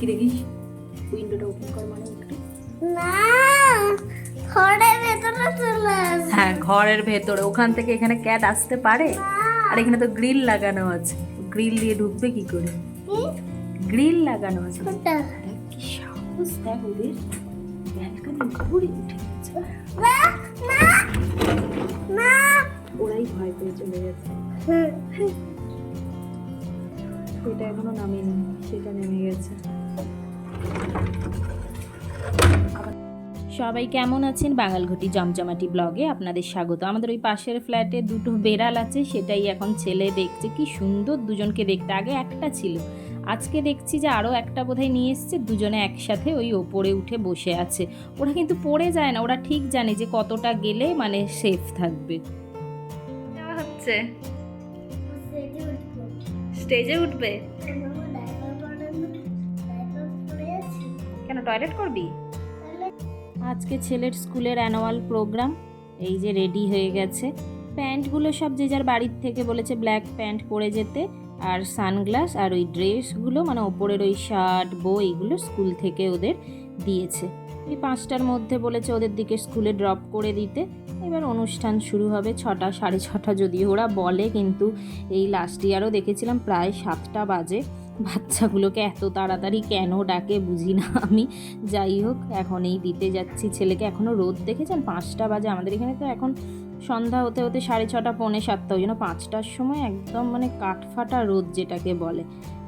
কি দেখিস উইন্ডোটা ওপেন কর মানে একটু। না ঘরের ভেতরে চলে হ্যাঁ ঘরের ভেতরে। ওখান থেকে এখানে ক্যাট আসতে পারে। আর এখানে তো গ্রিল লাগানো আছে। গ্রিল দিয়ে ঢুকবে কি করে? গ্রিল লাগানো আছে? কি সাহস দেখ ওদের। ব্যালকনি ঘুরে উঠে না না না। ওরাই ভয় পেয়ে চলে গেছে। এটা এখনও নামেনি সেটা নেমে গেছে। সবাই কেমন আছেন? বাঙালঘটি জমজমাটি ব্লগে আপনাদের স্বাগত। আমাদের ওই পাশের ফ্ল্যাটে দুটো বেড়াল আছে, সেটাই এখন ছেলে দেখছে। কি সুন্দর দুজনকে দেখতে। আগে একটা ছিল। আজকে দেখছি যে আরও একটা বোধহয় নিয়ে এসছে, দুজনে একসাথে ওই ওপরে উঠে বসে আছে। ওরা কিন্তু পড়ে যায় না, ওরা ঠিক জানে যে কতটা গেলে মানে সেফ থাকবে। হচ্ছে। স্টেজে উঠবে? টয়লেট করবি? আজকে ছেলের স্কুলের অ্যানুয়াল প্রোগ্রাম এই যে রেডি হয়ে গেছে। প্যান্টগুলো সব যে যার বাড়ির থেকে বলেছে ব্ল্যাক প্যান্ট পরে যেতে আর সানগ্লাস আর ওই ড্রেসগুলো মানে ওপরের ওই শার্ট বই এগুলো স্কুল থেকে ওদের দিয়েছে। এই পাঁচটার মধ্যে বলেছে ওদের দিকে স্কুলে ড্রপ করে দিতে। এবার অনুষ্ঠান শুরু হবে ছটা সাড়ে ছটা যদিও ওরা বলে কিন্তু এই লাস্ট ইয়ারও দেখেছিলাম প্রায় সাতটা বাজে। বাচ্চাগুলোকে এত তাড়াতাড়ি কেন ডাকে বুঝি না আমি। যাই হোক, এখন এই দিতে যাচ্ছি ছেলেকে। এখনও রোদ দেখেছেন? পাঁচটা বাজে। আমাদের এখানে তো এখন সন্ধ্যা হতে হতে সাড়ে ছটা, পৌনে সাতটা ওই জন্য পাঁচটার সময় একদম মানে কাঠফাটা রোদ যেটাকে বলে।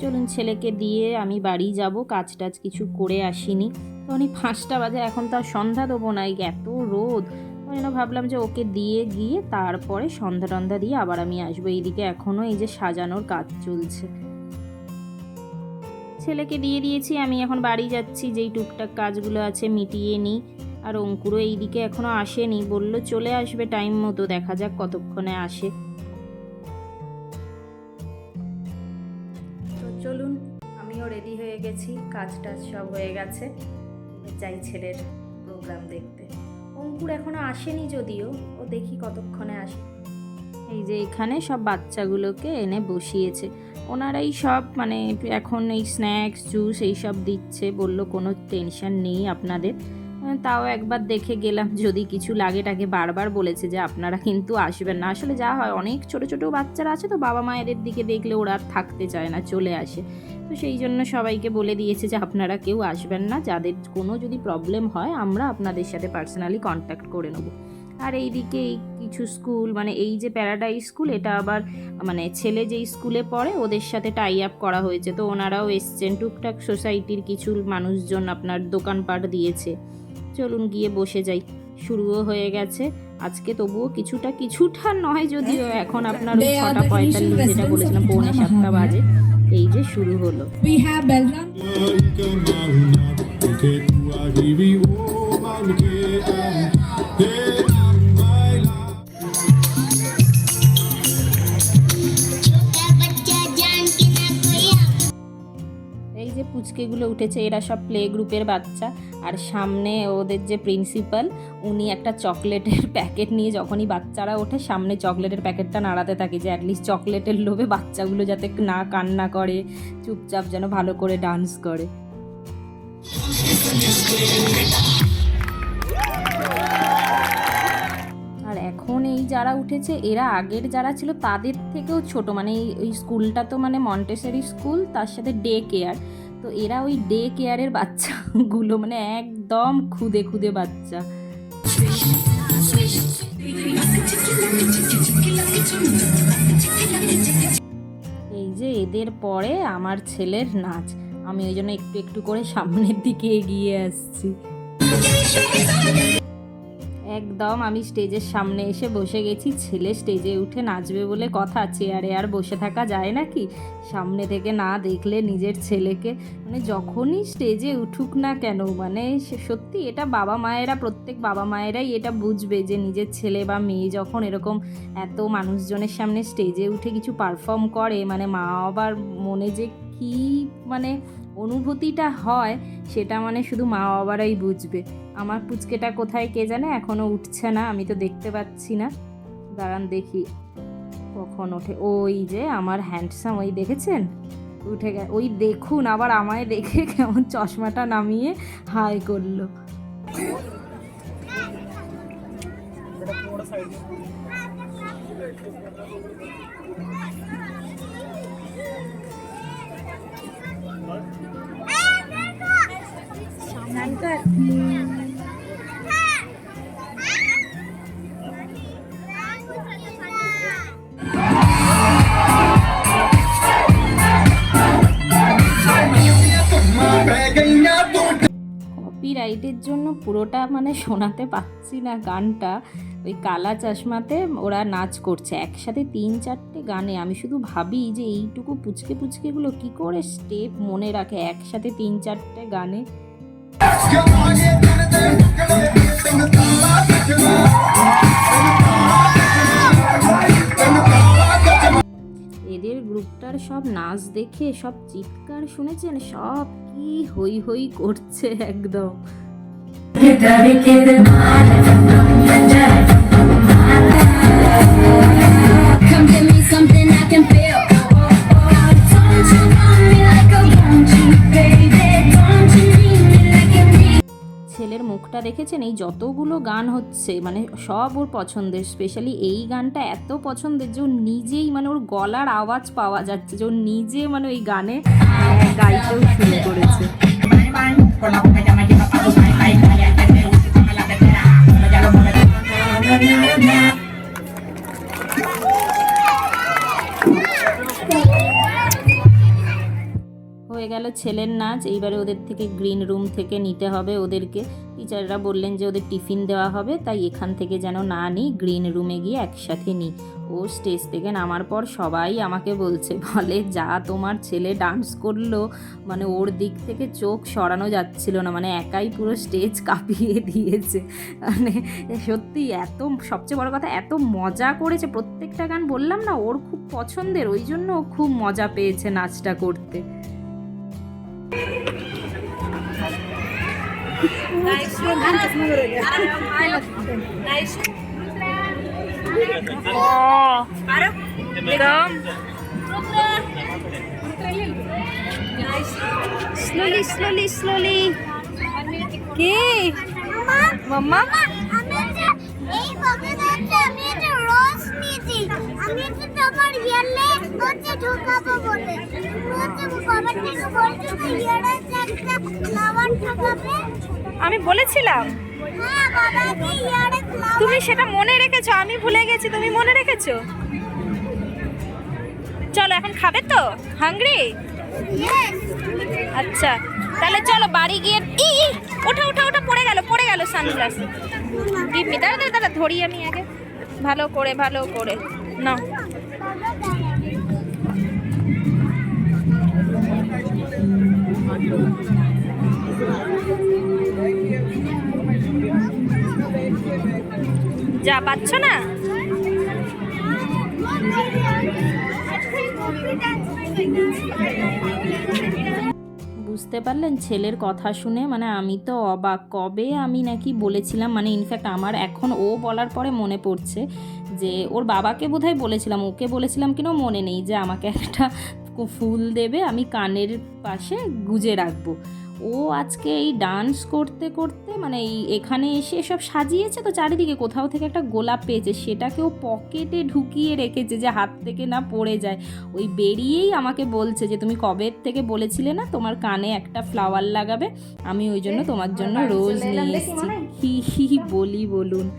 চলুন ছেলেকে দিয়ে আমি বাড়ি যাব। কাজ টাজ কিছু করে আসিনি। তখন এই পাঁচটা বাজে। এখন তো আর সন্ধ্যা দেবো না। এত রোদ। ওই জন্য ভাবলাম যে ওকে দিয়ে গিয়ে তারপরে সন্ধ্যা টন্ধা দিয়ে আবার আমি আসব। এইদিকে এখনও এই যে সাজানোর কাজ চলছে। ছেলেকে দিয়ে দিয়েছি আমি এখন বাড়ি যাচ্ছি যেই টুকটাক কাজগুলো আছে মিটিয়ে নিই। আর অঙ্কুরও এইদিকে এখনও আসেনি বলল চলে আসবে টাইম মতো দেখা যাক কতক্ষণে আসে। তো চলুন আমিও রেডি হয়ে গেছি কাজ টাজ সব হয়ে গেছে। যাই ছেলের প্রোগ্রাম দেখতে। অঙ্কুর এখনও আসেনি যদিও ও দেখি কতক্ষণে আসে। এই যে এখানে সব বাচ্চাগুলোকে এনে বসিয়েছে। ওনারাই সব মানে এখন এই স্ন্যাক্স জুস এইসব দিচ্ছে, বলল কোনো টেনশন নেই আপনাদের। তাও একবার দেখে গেলাম, যদি কিছু লাগে তাকে বারবার বলেছে যে আপনারা কিন্তু আসবেন না। আসলে যা হয়, অনেক ছোট ছোট বাচ্চারা আছে তো, বাবা মায়েদের দিকে দেখলে ওরা আর থাকতে চায় না, চলে আসে। তো সেই জন্য সবাইকে বলে দিয়েছে যে আপনারা কেউ আসবেন না, যাদের কোনো যদি প্রবলেম হয়, আমরা আপনাদের সাথে পার্সোনালি কন্ট্যাক্ট করে নেব। আর এইদিকে এই কিছু স্কুল মানে এই যে প্যারাডাইজ স্কুল এটা আবার মানে ছেলে যেই স্কুলে পড়ে ওদের সাথে টাই আপ করা হয়েছে। তো ওনারাও এসছেন টুকটাক সোসাইটির কিছু মানুষজন আপনার দোকানপাট দিয়েছে। চলুন গিয়ে বসে যাই। শুরুও হয়ে গেছে। আজকে তবুও কিছুটা কিছুটা নয় যদিও এখন আপনার ছটা পঁয়তাল্লিশ যেটা বলেছিলাম পৌনে সাতটা বাজে এই যে শুরু হলো। We পুচকেগুলো উঠেছে। এরা সব প্লে গ্রুপের বাচ্চা। আর সামনে ওদের যে প্রিন্সিপাল উনি একটা চকলেটের প্যাকেট নিয়ে যখনই বাচ্চারা ওঠে, সামনে চকলেটের প্যাকেটটা নাড়াতে থাকে যে অ্যাটলিস্ট চকলেটের লোভে বাচ্চাগুলো যাতে না কান্না করে, চুপচাপ যেন ভালো করে ডান্স করে। আর এখন এই যারা উঠেছে, এরা আগের যারা ছিল, তাদের থেকেও ছোট। মানে এই স্কুলটা তো মানে মন্টেসারি স্কুল তার সাথে ডে কেয়ার তো এরা ওই ডে কেয়ারের বাচ্চাগুলো মানে একদম খুদে খুদে বাচ্চা। এই যে এদের পরে আমার ছেলের নাচ। আমি ওই জন্য একটু একটু করে সামনের দিকে এগিয়ে আসছি। একদম, আমি স্টেজের সামনে এসে বসে গেছি। ছেলে স্টেজে উঠে নাচবে বলে কথা, চেয়ারে আর বসে থাকা যায় নাকি? সামনে থেকে না দেখলে নিজের ছেলেকে। মানে যখনই স্টেজে উঠুক না কেন মানে সত্যি এটা বাবা মায়েরা, প্রত্যেক বাবা মায়েরাই এটা বুঝবে যে নিজের ছেলে বা মেয়ে যখন এরকম এত মানুষজনের সামনে স্টেজে উঠে কিছু পারফর্ম করে মানে মা বাবার মনে যে কী মানে অনুভূতিটা হয়, সেটা মানে শুধু মা বাবারাই বুঝবে। আমার পুচকেটা কোথায় কে জানে এখনও উঠছে না, আমি তো দেখতে পাচ্ছি না। দাঁড়ান দেখি, কখন ওঠে। ওই যে আমার হ্যান্ডসাম ওই দেখেছেন? উঠে গে, ওই দেখুন, আবার আমায় দেখে কেমন চশমাটা নামিয়ে হাই করল। মানে শোনাতে পাচ্ছি না গানটা। ওই কালা চশমাতে ওরা নাচ করছে। একসাথে তিন চারটে গানে। আমি শুধু ভাবি যে এইটুকু পুচকে পুচকেগুলো কি করে স্টেপ মনে রাখে একসাথে তিন চারটে গানে। এদের গ্রুপটার সব নাচ দেখে, সব চিৎকার শুনেছেন, সব কি হই হই করছে একদম। ছেলের মুখটা দেখেছেন এই যতগুলো গান হচ্ছে মানে সব ওর পছন্দের স্পেশালি এই গানটা এত পছন্দের যে ও নিজেই মানে ওর গলার আওয়াজ পাওয়া যাচ্ছে যে ও নিজে মানে ওই গানে গাইতেও শুরু করেছে হয়ে গেল ছেলের নাচ। এইবারে ওদের থেকে গ্রিন রুম থেকে নিতে হবে ওদেরকে। টিচাররা বললেন যে ওদের টিফিন দেওয়া হবে, তাই এখান থেকে যেন না নিই গ্রিন রুমে গিয়ে একসাথে নিই। ও স্টেজ থেকে নামার পর সবাই আমাকে বলছে, বলে, যা তোমার ছেলে ডান্স করল মানে ওর দিক থেকে চোখ সরানো যাচ্ছিল না মানে একাই পুরো স্টেজ কাঁপিয়ে দিয়েছে। মানে সত্যি এত, সবচেয়ে বড় কথা, এত মজা করেছে। প্রত্যেকটা গান বললাম না, ওর খুব পছন্দের, ওই জন্য ও খুব মজা পেয়েছে নাচটা করতে। স্লোলি স্লোলি স্লোলি কে মাম্মা আমি একটা রস নিয়েছি আমি একটা তোমার ইয়ারলে হচ্ছে ঢোকাবো বলে। আমি বলেছিলাম। তুমি সেটা মনে রেখেছো, আমি ভুলে গেছি, তুমি মনে রেখেছো? চলো, এখন খাবে তো? হাংরি আচ্ছা তাহলে চলো, বাড়ি গিয়ে ই ওঠা ওঠা ওঠা, পড়ে গেল পড়ে গেল সানগ্লাস। দাঁড়া দাঁড়া, ধরি আমি আগে। ভালো করে ভালো করে। নাও। যা পাচ্ছ না? বুঝতে পারলেন ছেলের কথা শুনে? মানে আমি তো অবাক। কবে আমি নাকি বলেছিলাম? মানে ইনফ্যাক্ট আমার এখন ও বলার পরে মনে পড়ছে যে, ওর বাবাকে বোধহয় বলেছিলাম। ওকে বলেছিলাম কিনা মনে নেই যে আমাকে একটা ফুল দেবে আমি কানের পাশে গুজে রাখব। ও আজকে এই ডান্স করতে করতে মানে এই এখানে এসে সব সাজিয়েছে তো চারিদিকে কোথাও থেকে একটা গোলাপ পেয়েছে সেটাকে ও পকেটে ঢুকিয়ে রেখেছে যে হাত থেকে না পড়ে যায়। ওই বেরিয়েই আমাকে বলছে যে তুমি কবে থেকে বলেছিলে না তোমার কানে একটা ফ্লাওয়ার লাগাবে? আমি ওই জন্য তোমার জন্য রোজ নিয়ে এসেছি হি হি বলি বলুন।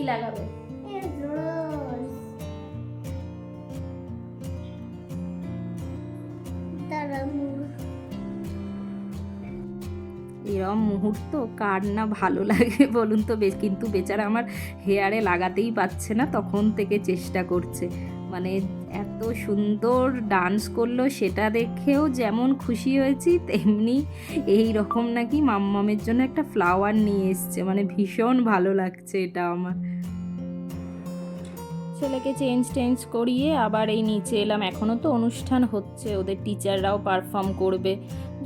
কি লাগাবে? এরম মুহূর্ত কার না ভালো লাগে বলুন তো বেশ। কিন্তু বেচারা আমার হেয়ারে লাগাতেই পাচ্ছে না তখন থেকে চেষ্টা করছে। মানে এত সুন্দর ডান্স করল, সেটা দেখেও যেমন খুশি হয়েছি, তেমনি এই রকম নাকি মাম্মামের জন্য একটা ফ্লাওয়ার নিয়ে এসছে। মানে ভীষণ ভালো লাগছে এটা আমার। ছেলেকে চেঞ্জ টেঞ্জ করিয়ে আবার এই নিচে এলাম। এখনও তো অনুষ্ঠান হচ্ছে, ওদের টিচাররাও পারফর্ম করবে।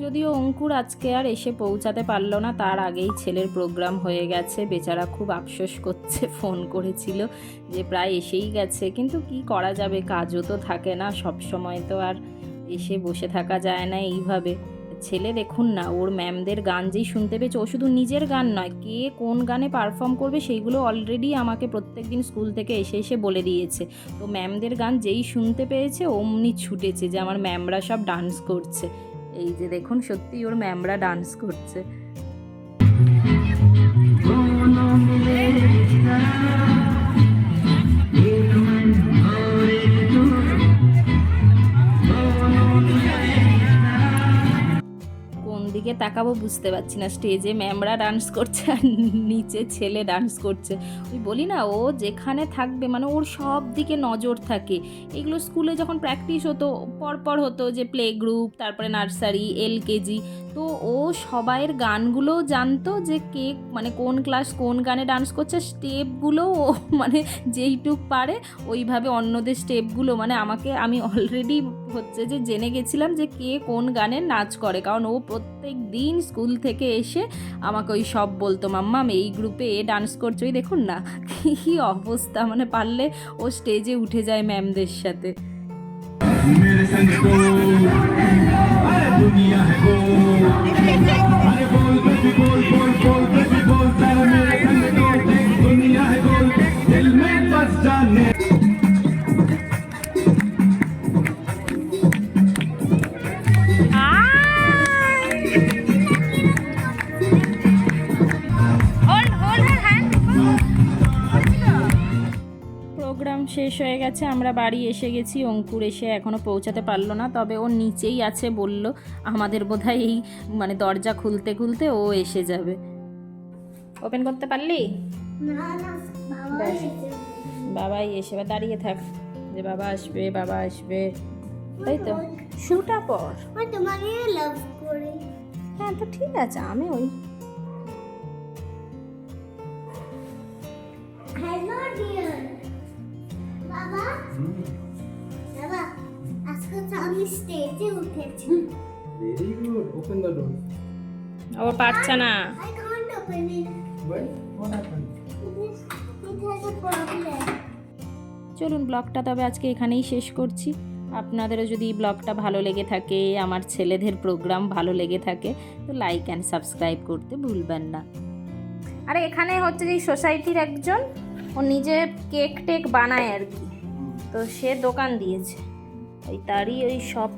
যদিও অঙ্কুর আজকে আর এসে পৌঁছাতে পারল না, তার আগেই ছেলের প্রোগ্রাম হয়ে গেছে। বেচারা খুব আফসোস করছে, ফোন করেছিল যে প্রায় এসেই গেছে। কিন্তু কি করা যাবে, কাজও তো থাকে না, সব সময় তো আর এসে বসে থাকা যায় না এইভাবে। ছেলে দেখুন না, ওর ম্যামদের গান যেই শুনতে পেয়েছে, ও শুধু নিজের গান নয়, কে কোন গানে পারফর্ম করবে সেইগুলো অলরেডি আমাকে প্রত্যেক দিন স্কুল থেকে এসে এসে বলে দিয়েছে। তো ম্যামদের গান যেই শুনতে পেয়েছে, অমনি ছুটেছে যে আমার ম্যামরা সব ডান্স করছে। এই যে দেখুন সত্যি ওর ম্যামরা ডান্স করছে। তাকাবো, বুঝতে পারছি না। স্টেজে ম্যামরা ডান্স করছে আর নিচে ছেলে ডান্স করছে। ওই বলি না, ও যেখানে থাকবে মানে ওর সব দিকে নজর থাকে। এগুলো স্কুলে যখন প্র্যাকটিস হতো, পরপর হতো যে প্লে গ্রুপ তারপরে নার্সারি এলকেজি তো ও সবাইয়ের গানগুলোও জানতো যে কে মানে কোন ক্লাস কোন গানে ডান্স করছে। স্টেপগুলো ও মানে যেইটুক পারে, ওইভাবে অন্যদের স্টেপগুলো মানে আমাকে, আমি অলরেডি হচ্ছে যে জেনে গেছিলাম যে কে কোন গানে নাচ করে। কারণ ও প্রত্যেক দিন স্কুল থেকে এসে আমাকে ওই সব বলতো মাম্মাম এই গ্রুপে এ ডান্স করছে। ওই দেখুন না, কী অবস্থা। মানে পারলে ও স্টেজে উঠে যায় ম্যামদের সাথে। প্রোগ্রাম শেষ হয়ে গেছে আমরা বাড়ি এসে গেছি। অঙ্কুর এসে এখনও পৌঁছাতে পারল না তবে ও নিচেই আছে বলল আমাদের বোধহয় এই মানে দরজা খুলতে খুলতে ও এসে যাবে। ওপেন করতে পারলি। বাবাই এসে এবার দাঁড়িয়ে থাক যে বাবা আসবে বাবা আসবে। তাই তো? শুটা পর। তোমাকে লাভ করি। হ্যাঁ তো ঠিক আছে আমি ওই বাবা আজকে তো আমি স্টেজে উঠেছি Very good. Open the door. ও পারছে না I can't open it. Why? What happened? It has চলুন ব্লগটা তবে আজকে এখানেই শেষ করছি আপনাদেরও যদি ব্লগটা ভালো লেগে থাকে আমার ছেলেদের প্রোগ্রাম ভালো লেগে থাকে তো লাইক অ্যান্ড সাবস্ক্রাইব করতে ভুলবেন না আরে এখানে হচ্ছে যে সোসাইটির একজন ও নিজে কেক টেক বানায় আর কি তো সে দোকান দিয়েছে। ওই তারই ওই শপ